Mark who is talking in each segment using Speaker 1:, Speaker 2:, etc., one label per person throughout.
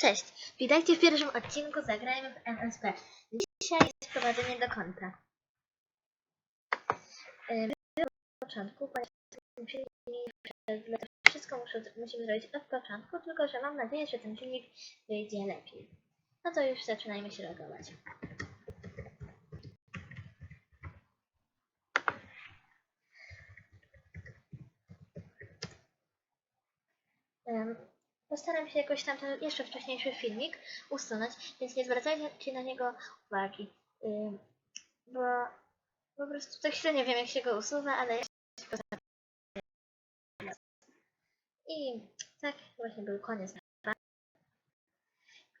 Speaker 1: Cześć, witajcie w pierwszym odcinku Zagrajmy w MSP. Dzisiaj jest wprowadzenie do konta. Yy, Na początku, ponieważ dla wszystko musimy zrobić od początku, tylko że mam nadzieję, że ten filmik wyjdzie lepiej. No to już zaczynajmy się logować. Postaram się jakoś tam ten jeszcze wcześniejszy filmik usunąć, więc nie zwracajcie na niego uwagi. Ym, Bo po prostu tak średnio wiem, jak się go usuwa, ale postaram. I tak właśnie był koniec.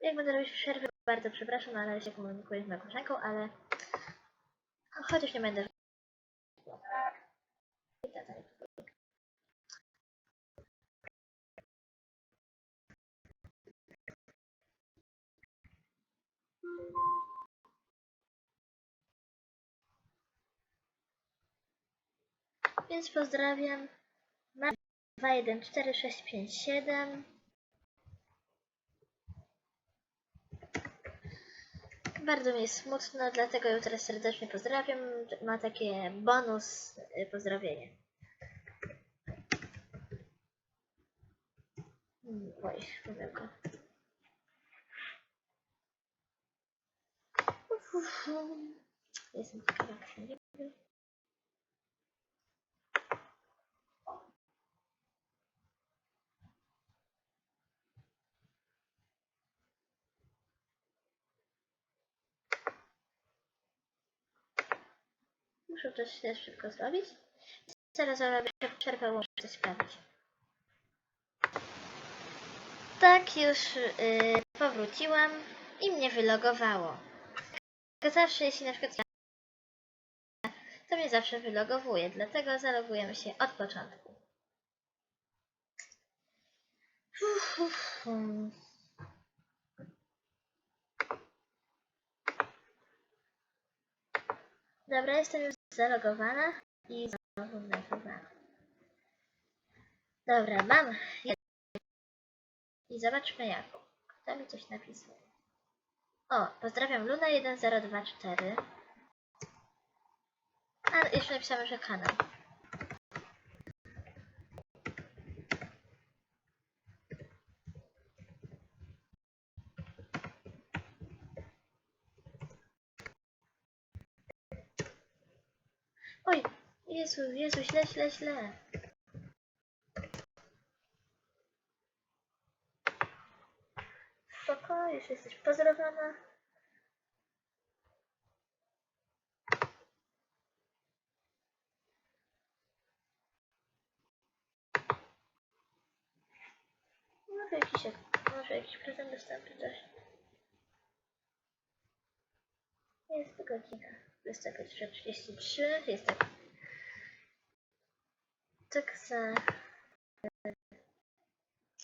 Speaker 1: Jak będę robić przerwy, bardzo przepraszam, ale się komunikuję z koleżanką, ale chociaż nie będę. Więc pozdrawiam. Mam 214657. Bardzo mi jest smutno, dlatego ją teraz serdecznie pozdrawiam. Ma takie bonus y, pozdrowienie. Hmm, Oj, uf. Jestem ciekawa, jak się Muszę coś też szybko zrobić. Zaraz zrobię przerwę, muszę coś sprawdzić. Tak, już yy, powróciłam i mnie wylogowało. Zawsze, jeśli na przykład to mnie zawsze wylogowuje, dlatego zalogujemy się od początku. Uf, uf. Dobra, jestem już zalogowana i znowu nagrywana. Dobra, mam. I zobaczmy jaką. Kto mi coś napisał? O, pozdrawiam Luna1024. A, jeszcze napisałem, że kanał. Oj, Jezu, Jezu, źle, źle, źle. Spoko, już jesteś pozdrowiona. Może jakiś, może jakiś prezent dostępny też. Jest godzina 23.33, jest tak tak za...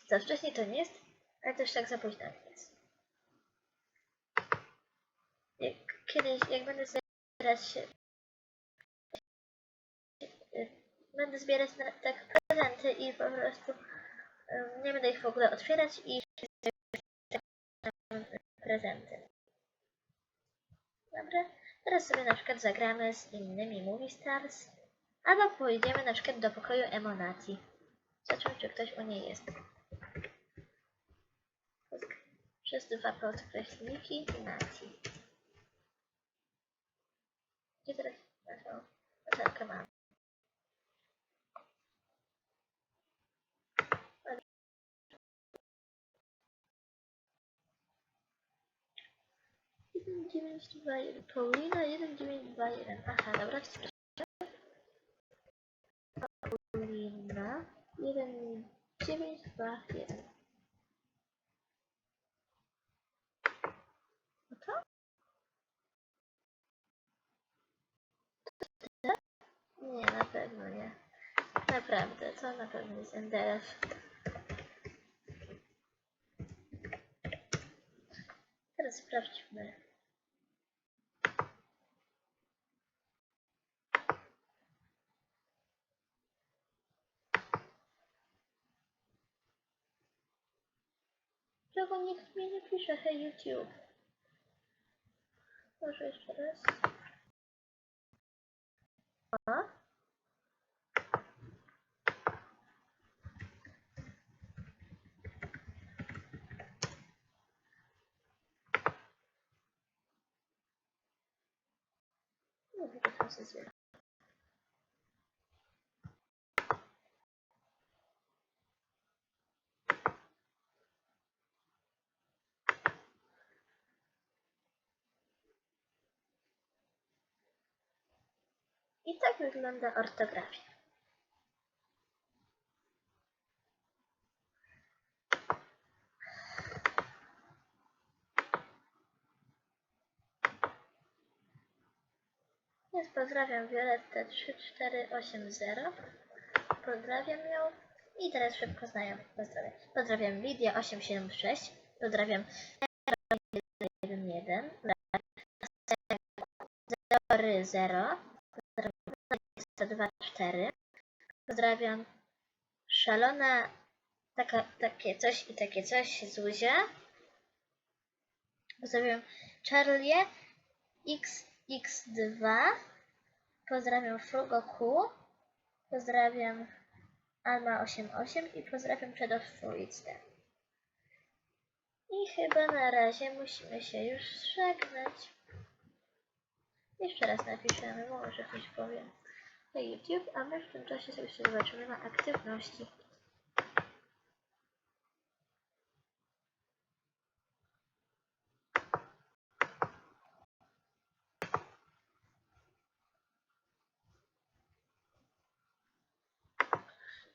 Speaker 1: Za wcześnie to nie jest, ale też tak za późno jest. Jak kiedyś, jak będę zbierać. Będę zbierać na, tak prezenty i po prostu nie będę ich w ogóle otwierać i prezenty. Dobra, Teraz sobie na przykład zagramy z innymi Movie Stars. Albo pójdziemy na przykład do pokoju Emonacji. Zobaczymy, czy ktoś u niej jest. Przez dwa podkreślniki nacji. Gdzie teraz naszą notatkę mamy? 1921. Paulina 1921. Aha, dobra, wskażę. Paulina 1921. No to? Nie, na pewno nie. Naprawdę, to na pewno jest NDF. Teraz sprawdźmy. Dlaczego nikt mi nie pisze, hej YouTube? Może jeszcze raz. A? Że to się zbiera. I tak wygląda ortografia. Więc pozdrawiam Violettę 3480. Pozdrawiam ją. I teraz szybko znają. Pozdrawiam. Pozdrawiam Lidię 876. Pozdrawiam 11. 0 124. Pozdrawiam szalona taka, takie coś i takie coś Zuzia. Pozdrawiam Charlie XX2. Pozdrawiam Frugo Q. Pozdrawiam Alma88 i pozdrawiam Shadow. I chyba na razie musimy się już żegnać. Jeszcze raz napiszemy, może coś powiem na YouTube, a my w tym czasie sobie jeszcze zobaczymy na aktywności.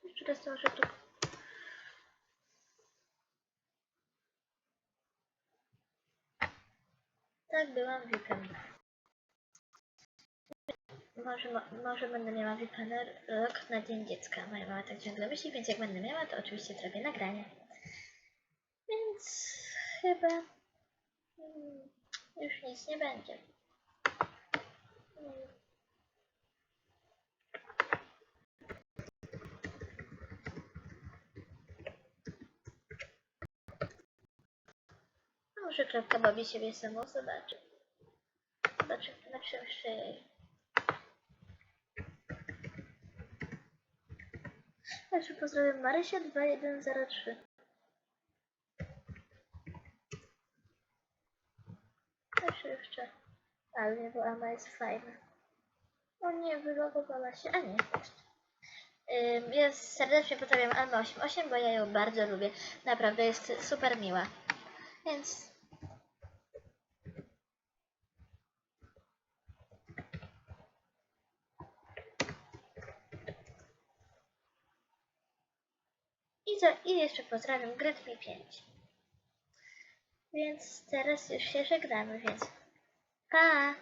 Speaker 1: Jeszcze raz to może tu Tak, byłam VIP-em. Może, mo- może będę miała rok na Dzień Dziecka. Moja mama tak ciągle myśli, więc jak będę miała, to oczywiście zrobię nagranie. Więc chyba mm, już nic nie będzie. Mm. Może kropka Bobby siebie samą zobaczy. Zobaczy, napiszę jeszcze jej. Jeszcze pozdrawiam Marysia 2103. Jeszcze jeszcze. Ale nie, bo Ama jest fajna. O nie, wylogowała się. A nie, jest. Serdecznie pozdrawiam Almę 88, bo ja ją bardzo lubię. Naprawdę jest super miła. Więc I, za, I jeszcze pozdrawiam Gretmi 5. Więc teraz już się żegnamy, więc pa!